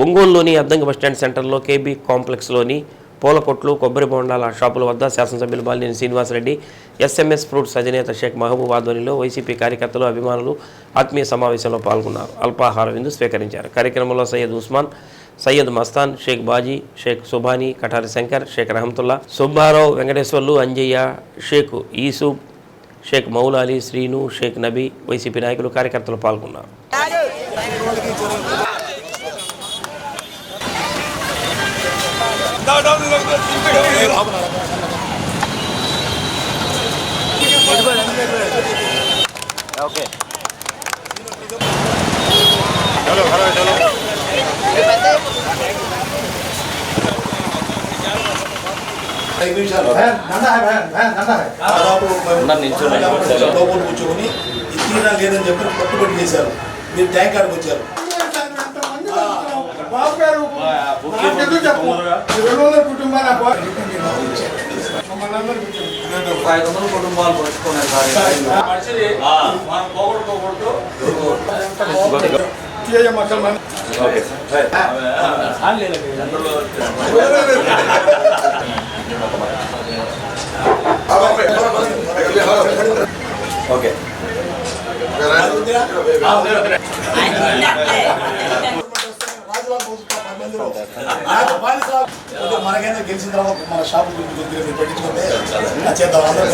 ఒంగోలులోని అద్దంకి బస్టాండ్ సెంటర్లో కేబీ కాంప్లెక్స్లోని పూల కొట్లు కొబ్బరి బొండాల షాపుల వద్ద శాసనసభ్యులు బాలినేని శ్రీనివాసరెడ్డి ఎస్ఎంఎస్ ఫ్రూట్స్ అధినేత షేక్ మహబూబ్ ఆధ్వర్యంలో వైసీపీ కార్యకర్తలు అభిమానులు ఆత్మీయ సమావేశంలో పాల్గొన్నారు. అల్పాహార విందు స్వీకరించారు. కార్యక్రమంలో సయ్యద్ ఉస్మాన్ సయ్యద్ మస్తాన్ షేక్ బాజీ షేక్ సుబానీ కఠారి శంకర్ షేక్ రహమతుల్లా సుబ్బారావు వెంకటేశ్వర్లు అంజయ్య షేక్ ఈసూబ్ షేక్ మౌలాలి శ్రీను షేక్ నబీ వైసీపీ నాయకులు కార్యకర్తలు పాల్గొన్నారు. ఐదు నిమిషాలు దాదాపు లోపల కూర్చొని ఇది తీరా లేదని చెప్పి పట్టుబడి చేశారు. మీరు ట్యాంక్ కాడికి వచ్చారు. నాకెందుకు చెప్పు? రెండు వందల కుటుంబాల. ఐదు వందల కుటుంబాలు పట్టుకున్నాయి సార్ మనం పోగొట్టుకోకూడదు. చేయమ్మ నాకు బానిస మనకైనా గెలిచిన తర్వాత మన షాపు గురించి కొద్దిగా మీరు పట్టించుకుంటే చేద్దాం అందరూ